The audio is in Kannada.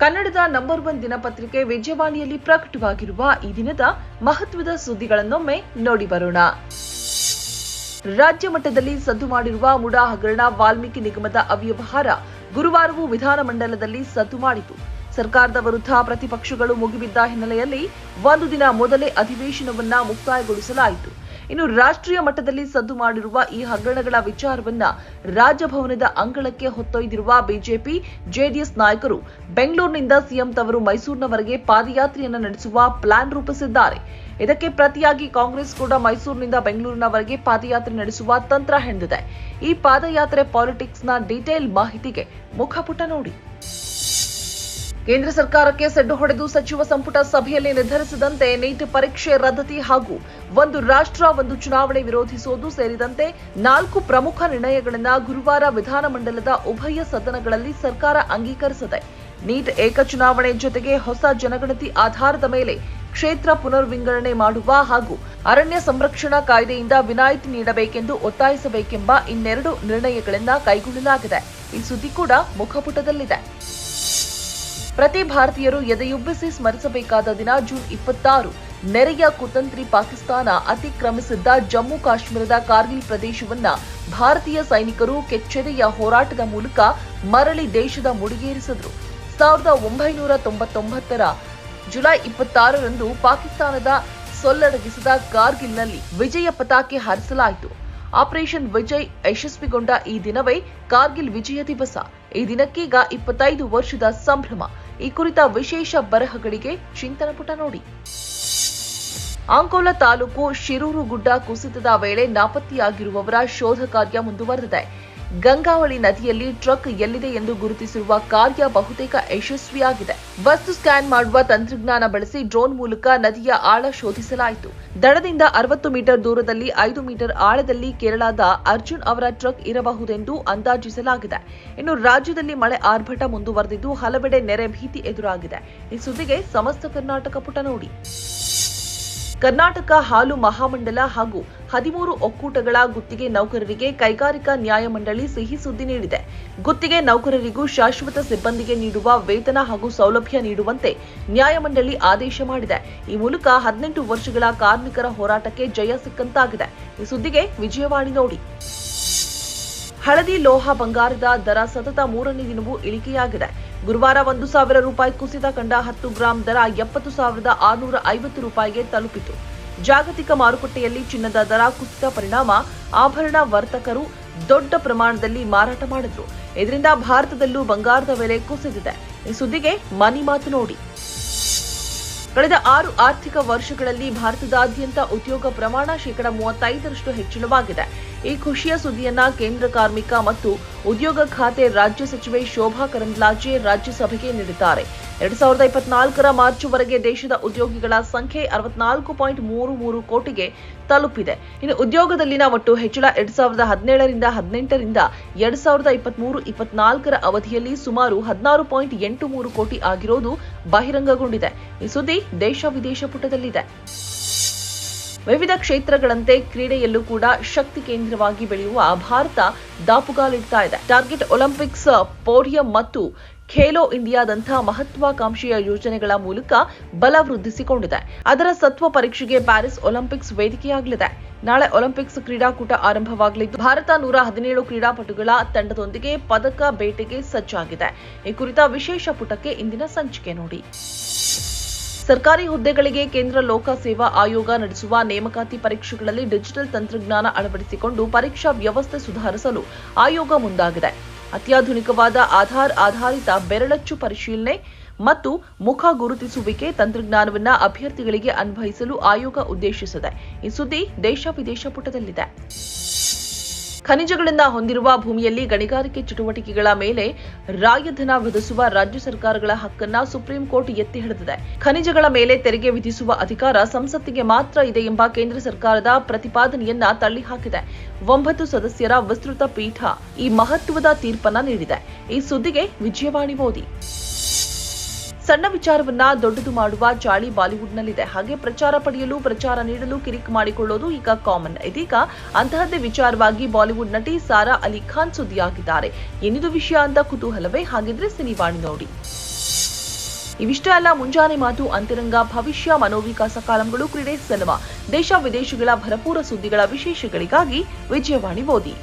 ಕನ್ನಡದ ನಂಬರ್ ಒನ್ ದಿನಪತ್ರಿಕೆ ವಿಜಯವಾಣಿಯಲ್ಲಿ ಪ್ರಕಟವಾಗಿರುವ ಈ ದಿನದ ಮಹತ್ವದ ಸುದ್ದಿಗಳನ್ನೊಮ್ಮೆ ನೋಡಿ ಬರೋಣ. ರಾಜ್ಯ ಮಟ್ಟದಲ್ಲಿ ಸದ್ದು ಮಾಡಿರುವ ಮುಡಾ ಹಗರಣ ವಾಲ್ಮೀಕಿ ನಿಗಮದ ಅವ್ಯವಹಾರ ಗುರುವಾರವೂ ವಿಧಾನಮಂಡಲದಲ್ಲಿ ಸದ್ದು ಮಾಡಿತು. ಸರ್ಕಾರದ ವಿರುದ್ಧ ಪ್ರತಿಪಕ್ಷಗಳು ಮುಗಿಬಿದ್ದ ಹಿನ್ನೆಲೆಯಲ್ಲಿ ಒಂದು ದಿನ ಮೊದಲೇ ಅಧಿವೇಶನವನ್ನ ಮುಕ್ತಾಯಗೊಳಿಸಲಾಯಿತು. ಇನ್ನು ರಾಷ್ಟ್ರೀಯ ಮಟ್ಟದಲ್ಲಿ ಸದ್ದು ಮಾಡಿರುವ ಈ ಹಗರಣಗಳ ವಿಚಾರವನ್ನ ರಾಜಭವನದ ಅಂಗಳಕ್ಕೆ ಹೊತ್ತೊಯ್ದಿರುವ ಬಿಜೆಪಿ, ಜೆಡಿಎಸ್ ನಾಯಕರು ಬೆಂಗಳೂರಿನಿಂದ ಸಿಎಂ ತವರು ಮೈಸೂರಿನವರೆಗೆ ಪಾದಯಾತ್ರೆಯನ್ನು ನಡೆಸುವ ಪ್ಲಾನ್ ರೂಪಿಸಿದ್ದಾರೆ. ಇದಕ್ಕೆ ಪ್ರತಿಯಾಗಿ ಕಾಂಗ್ರೆಸ್ ಕೂಡ ಮೈಸೂರಿನಿಂದ ಬೆಂಗಳೂರಿನವರೆಗೆ ಪಾದಯಾತ್ರೆ ನಡೆಸುವ ತಂತ್ರ ಹೆಣೆದಿದೆ. ಈ ಪಾದಯಾತ್ರೆ ಪಾಲಿಟಿಕ್ಸ್ನ ಡೀಟೇಲ್ ಮಾಹಿತಿಗೆ ಮುಖಪುಟ ನೋಡಿ. ಕೇಂದ್ರ ಸರ್ಕಾರಕ್ಕೆ ಸೆಡ್ಡು ಹೊಡೆದು ಸಚಿವ ಸಂಪುಟ ಸಭೆಯಲ್ಲಿ ನಿರ್ಧರಿಸಿದಂತೆ ನೀಟ್ ಪರೀಕ್ಷೆ ರದ್ದತಿ ಹಾಗೂ ಒಂದು ರಾಷ್ಟ್ರ, ಒಂದು ಚುನಾವಣೆ ವಿರೋಧಿಸುವುದು ಸೇರಿದಂತೆ ನಾಲ್ಕು ಪ್ರಮುಖ ನಿರ್ಣಯಗಳನ್ನು ಗುರುವಾರ ವಿಧಾನಮಂಡಲದ ಉಭಯ ಸದನಗಳಲ್ಲಿ ಸರ್ಕಾರ ಅಂಗೀಕರಿಸಿದೆ. ನೀಟ್ ಏಕ ಚುನಾವಣೆ ಜೊತೆಗೆ ಹೊಸ ಜನಗಣತಿ ಆಧಾರದ ಮೇಲೆ ಕ್ಷೇತ್ರ ಪುನರ್ವಿಂಗಡಣೆ ಮಾಡುವ ಹಾಗೂ ಅರಣ್ಯ ಸಂರಕ್ಷಣಾ ಕಾಯ್ದೆಯಿಂದ ವಿನಾಯಿತಿ ನೀಡಬೇಕೆಂದು ಒತ್ತಾಯಿಸಬೇಕೆಂಬ ಇನ್ನೆರಡು ನಿರ್ಣಯಗಳನ್ನು ಕೈಗೊಳ್ಳಲಾಗಿದೆ. ಈ ಸುದ್ದಿ ಕೂಡ ಮುಖಪುಟದಲ್ಲಿದೆ. ಪ್ರತಿ ಭಾರತೀಯರು ಎದೆಯುಬ್ಬಿಸಿ ಸ್ಮರಿಸಬೇಕಾದ ದಿನ ಜೂನ್ ಇಪ್ಪತ್ತಾರು. ನೆರೆಯ ಕುತಂತ್ರಿ ಪಾಕಿಸ್ತಾನ ಅತಿಕ್ರಮಿಸಿದ್ದ ಜಮ್ಮು ಕಾಶ್ಮೀರದ ಕಾರ್ಗಿಲ್ ಪ್ರದೇಶವನ್ನ ಭಾರತೀಯ ಸೈನಿಕರು ಕೆಚ್ಚೆದೆಯ ಹೋರಾಟದ ಮೂಲಕ ಮರಳಿ ದೇಶದ ಮುಡಿಗೇರಿಸಿದ್ರು. ಸಾವಿರದ ಒಂಬೈನೂರ ತೊಂಬತ್ತೊಂಬತ್ತರ ಜುಲೈ ಇಪ್ಪತ್ತಾರರಂದು ಪಾಕಿಸ್ತಾನದ ಸೊಲ್ಲಡಗಿಸಿದ ಕಾರ್ಗಿಲ್ನಲ್ಲಿ ವಿಜಯ ಪತಾಕೆ ಹಾರಿಸಲಾಯಿತು. ಆಪರೇಷನ್ ವಿಜಯ್ ಯಶಸ್ವಿಗೊಂಡ ಈ ದಿನವೇ ಕಾರ್ಗಿಲ್ ವಿಜಯ ದಿವಸ. ಈ ದಿನಕ್ಕೀಗ ಇಪ್ಪತ್ತೈದು ವರ್ಷದ ಸಂಭ್ರಮ. ಈ ಕುರಿತ ವಿಶೇಷ ಬರಹಗಳಿಗೆ ಚಿಂತನ ಪುಟ ನೋಡಿ. ಅಂಕೋಲ ತಾಲೂಕು ಶಿರೂರು ಗುಡ್ಡ ಕುಸಿತದ ವೇಳೆ ನಾಪತ್ತೆಯಾಗಿರುವವರ ಶೋಧ ಕಾರ್ಯ ಮುಂದುವರೆದಿದೆ. ಗಂಗಾವಳಿ ನದಿಯಲ್ಲಿ ಟ್ರಕ್ ಎಲ್ಲಿದೆ ಎಂದು ಗುರುತಿಸಿರುವ ಕಾರ್ಯ ಬಹುತೇಕ ಯಶಸ್ವಿಯಾಗಿದೆ. ವಸ್ತು ಸ್ಕ್ಯಾನ್ ಮಾಡುವ ತಂತ್ರಜ್ಞಾನ ಬಳಸಿ ಡ್ರೋನ್ ಮೂಲಕ ನದಿಯ ಆಳ ಶೋಧಿಸಲಾಯಿತು. ದಡದಿಂದ ಅರವತ್ತು ಮೀಟರ್ ದೂರದಲ್ಲಿ ಐದು ಮೀಟರ್ ಆಳದಲ್ಲಿ ಕೇರಳದ ಅರ್ಜುನ್ ಅವರ ಟ್ರಕ್ ಇರಬಹುದೆಂದು ಅಂದಾಜಿಸಲಾಗಿದೆ. ಇನ್ನು ರಾಜ್ಯದಲ್ಲಿ ಮಳೆ ಆರ್ಭಟ ಮುಂದುವರೆದಿದ್ದು ಹಲವೆಡೆ ನೆರೆ ಭೀತಿ ಎದುರಾಗಿದೆ. ಈ ಸುದ್ದಿಗೆ ಸಮಸ್ತ ಕರ್ನಾಟಕ ಪುಟ ನೋಡಿ. ಕರ್ನಾಟಕ ಹಾಲು ಮಹಾಮಂಡಲ ಹಾಗೂ ಹದಿಮೂರು ಒಕ್ಕೂಟಗಳ ಗುತ್ತಿಗೆ ನೌಕರರಿಗೆ ಕೈಗಾರಿಕಾ ನ್ಯಾಯಮಂಡಳಿ ಸಿಹಿ ಸುದ್ದಿ ನೀಡಿದೆ. ಗುತ್ತಿಗೆ ನೌಕರರಿಗೂ ಶಾಶ್ವತ ಸಿಬ್ಬಂದಿಗೆ ನೀಡುವ ವೇತನ ಹಾಗೂ ಸೌಲಭ್ಯ ನೀಡುವಂತೆ ನ್ಯಾಯಮಂಡಳಿ ಆದೇಶ ಮಾಡಿದೆ. ಈ ಮೂಲಕ ಹದಿನೆಂಟು ವರ್ಷಗಳ ಕಾರ್ಮಿಕರ ಹೋರಾಟಕ್ಕೆ ಜಯ ಸಿಕ್ಕಂತಾಗಿದೆ. ಈ ಸುದ್ದಿಗೆ ವಿಜಯವಾಣಿ ನೋಡಿ. ಹಳದಿ ಲೋಹ ಬಂಗಾರದ ದರ ಸತತ ಮೂರನೇ ದಿನವೂ ಇಳಿಕೆಯಾಗಿದೆ. ಗುರುವಾರ ಒಂದು ಸಾವಿರ ರೂಪಾಯಿ ಕುಸಿತ ಕಂಡ ಹತ್ತು ಗ್ರಾಂ ದರ ಎಪ್ಪತ್ತು ಸಾವಿರದ ಆರುನೂರ ಐವತ್ತು ರೂಪಾಯಿಗೆ ತಲುಪಿತು. ಜಾಗತಿಕ ಮಾರುಕಟ್ಟೆಯಲ್ಲಿ ಚಿನ್ನದ ದರ ಕುಸಿತ ಪರಿಣಾಮ, ಆಭರಣ ವರ್ತಕರು ದೊಡ್ಡ ಪ್ರಮಾಣದಲ್ಲಿ ಮಾರಾಟ ಮಾಡಿದ್ರು. ಇದರಿಂದ ಭಾರತದಲ್ಲೂ ಬಂಗಾರದ ಬೆಲೆ ಕುಸಿದಿದೆ. ಈ ಸುದ್ದಿಗೆ ಮನಿ ಮಾತು ನೋಡಿ. ಕಳೆದ ಆರು ಆರ್ಥಿಕ ವರ್ಷಗಳಲ್ಲಿ ಭಾರತದಾದ್ಯಂತ ಉದ್ಯೋಗ ಪ್ರಮಾಣ ಶೇಕಡ ಮೂವತ್ತೈದರಷ್ಟು ಹೆಚ್ಚಳವಾಗಿದೆ. ಈ ಖುಷಿಯ ಸುದ್ದಿಯನ್ನ ಕೇಂದ್ರ ಕಾರ್ಮಿಕ ಮತ್ತು ಉದ್ಯೋಗ ಖಾತೆ ರಾಜ್ಯ ಸಚಿವೆ ಶೋಭಾ ಕರಂದ್ಲಾಜೆ ರಾಜ್ಯಸಭೆಗೆ ನೀಡಿದ್ದಾರೆ. ಎರಡ್ ಸಾವಿರದ ಇಪ್ಪತ್ನಾಲ್ಕರ ಮಾರ್ಚ್ವರೆಗೆ ದೇಶದ ಉದ್ಯೋಗಿಗಳ ಸಂಖ್ಯೆ ಅರವತ್ನಾಲ್ಕು ಪಾಯಿಂಟ್ ಮೂರು ಮೂರು ಕೋಟಿಗೆ ತಲುಪಿದೆ. ಇನ್ನು ಉದ್ಯೋಗದಲ್ಲಿನ ಒಟ್ಟು ಹೆಚ್ಚಳ ಎರಡ್ ಸಾವಿರದ ಹದಿನೇಳರಿಂದ ಹದಿನೆಂಟರಿಂದ ಎರಡ್ ಸಾವಿರದ ಇಪ್ಪತ್ಮೂರು ಇಪ್ಪತ್ನಾಲ್ಕರ ಅವಧಿಯಲ್ಲಿ ಸುಮಾರು ಹದಿನಾರು ಪಾಯಿಂಟ್ ಎಂಟು ಮೂರು ಕೋಟಿ ಆಗಿರೋದು ಬಹಿರಂಗಗೊಂಡಿದೆ. ಈ ಸುದ್ದಿ ದೇಶ ವಿದೇಶ ಪುಟದಲ್ಲಿದೆ. ವಿವಿಧ ಕ್ಷೇತ್ರಗಳಂತೆ ಕ್ರೀಡೆಯಲ್ಲೂ ಕೂಡ ಶಕ್ತಿ ಕೇಂದ್ರವಾಗಿ ಬೆಳೆಯುವ ಭಾರತ ದಾಪುಗಾಲಿಡ್ತಾ ಇದೆ. ಟಾರ್ಗೆಟ್ ಒಲಿಂಪಿಕ್ಸ್ ಪೋಡಿಯಂ ಮತ್ತು ಖೇಲೋ ಇಂಡಿಯಾದಂತಹ ಮಹತ್ವಾಕಾಂಕ್ಷೆಯ ಯೋಜನೆಗಳ ಮೂಲಕ ಬಲ ವೃದ್ಧಿಸಿಕೊಂಡಿದೆ. ಅದರ ಸತ್ವ ಪರೀಕ್ಷೆಗೆ ಪ್ಯಾರಿಸ್ ಒಲಿಂಪಿಕ್ಸ್ ವೇದಿಕೆಯಾಗಲಿದೆ. ನಾಳೆ ಒಲಿಂಪಿಕ್ಸ್ ಕ್ರೀಡಾಕೂಟ ಆರಂಭವಾಗಲಿದ್ದು, ಭಾರತ ನೂರ ಹದಿನೇಳು ಕ್ರೀಡಾಪಟುಗಳ ತಂಡದೊಂದಿಗೆ ಪದಕ ಬೇಟೆಗೆ ಸಜ್ಜಾಗಿದೆ. ಈ ಕುರಿತ ವಿಶೇಷ ಪುಟಕ್ಕೆ ಇಂದಿನ ಸಂಚಿಕೆ ನೋಡಿ. ಸರ್ಕಾರಿ ಹುದ್ದೆಗಳಿಗೆ ಕೇಂದ್ರ ಲೋಕ ಸೇವಾ ಆಯೋಗ ನಡೆಸುವ ನೇಮಕಾತಿ ಪರೀಕ್ಷೆಗಳಲ್ಲಿ ಡಿಜಿಟಲ್ ತಂತ್ರಜ್ಞಾನ ಅಳವಡಿಸಿಕೊಂಡು ಪರೀಕ್ಷಾ ವ್ಯವಸ್ಥೆ ಸುಧಾರಿಸಲು ಆಯೋಗ ಮುಂದಾಗಿದೆ. ಅತ್ಯಾಧುನಿಕವಾದ ಆಧಾರ್ ಆಧಾರಿತ ಬೆರಳಚ್ಚು ಪರಿಶೀಲನೆ ಮತ್ತು ಮುಖ ಗುರುತಿಸುವಿಕೆ ತಂತ್ರಜ್ಞಾನವನ್ನ ಅಭ್ಯರ್ಥಿಗಳಿಗೆ ಅನ್ವಯಿಸಲು ಆಯೋಗ ಉದ್ದೇಶಿಸಿದೆ. ಈ ಸುದ್ದಿ ದೇಶ ವಿದೇಶ ಪುಟದಲ್ಲಿದೆ. ಖನಿಜಗಳಿಂದ ಹೊಂದಿರುವ ಭೂಮಿಯಲ್ಲಿ ಗಣಿಗಾರಿಕೆ ಚಟುವಟಿಕೆಗಳ ಮೇಲೆ ರಾಯಧನ ವಿಧಿಸುವ ರಾಜ್ಯ ಸರ್ಕಾರಗಳ ಹಕ್ಕನ್ನ ಸುಪ್ರೀಂ ಕೋರ್ಟ್ ಎತ್ತಿ ಹಿಡಿದಿದೆ. ಖನಿಜಗಳ ಮೇಲೆ ತೆರಿಗೆ ವಿಧಿಸುವ ಅಧಿಕಾರ ಸಂಸತ್ತಿಗೆ ಮಾತ್ರ ಇದೆ ಎಂಬ ಕೇಂದ್ರ ಸರ್ಕಾರದ ಪ್ರತಿಪಾದನೆಯನ್ನ ತಳ್ಳಿಹಾಕಿದೆ. ಒಂಬತ್ತು ಸದಸ್ಯರ ವಿಸ್ತೃತ ಪೀಠ ಈ ಮಹತ್ವದ ತೀರ್ಪನ್ನ ನೀಡಿದೆ. ಈ ಸುದ್ದಿಗೆ ವಿಜಯವಾಣಿ ಮೋದಿ. ಸಣ್ಣ ವಿಚಾರವನ್ನ ದೊಡ್ಡದು ಮಾಡುವ ಚಾಳಿ ಬಾಲಿವುಡ್ನಲ್ಲಿದೆ. ಹಾಗೆ ಪ್ರಚಾರ ಪಡೆಯಲು, ಪ್ರಚಾರ ನೀಡಲು ಕಿರಿಕ್ ಮಾಡಿಕೊಳ್ಳೋದು ಈಗ ಕಾಮನ್. ಇದೀಗ ಅಂತಹದ್ದೇ ವಿಚಾರವಾಗಿ ಬಾಲಿವುಡ್ ನಟಿ ಸಾರಾ ಅಲಿ ಖಾನ್ ಸುದ್ದಿಯಾಗಿದ್ದಾರೆ. ಏನಿದು ವಿಷಯ ಅಂತ ಕುತೂಹಲವೇ? ಹಾಗಿದ್ರೆ ಸಿನಿವಾಣಿ ನೋಡಿ. ಇವಿಷ್ಟೇ ಅಲ್ಲ, ಮುಂಜಾನೆ ಮಾತು, ಅಂತರಂಗ, ಭವಿಷ್ಯ, ಮನೋವಿಕಾಸ ಕಾಲಂಗಳು ಕ್ರೀಡೆ ಸಲ್ಲುವ ದೇಶ ವಿದೇಶಗಳ ಭರಪೂರ ಸುದ್ದಿಗಳ ವಿಶೇಷಗಳಿಗಾಗಿ ವಿಜಯವಾಣಿ ಓದಿ.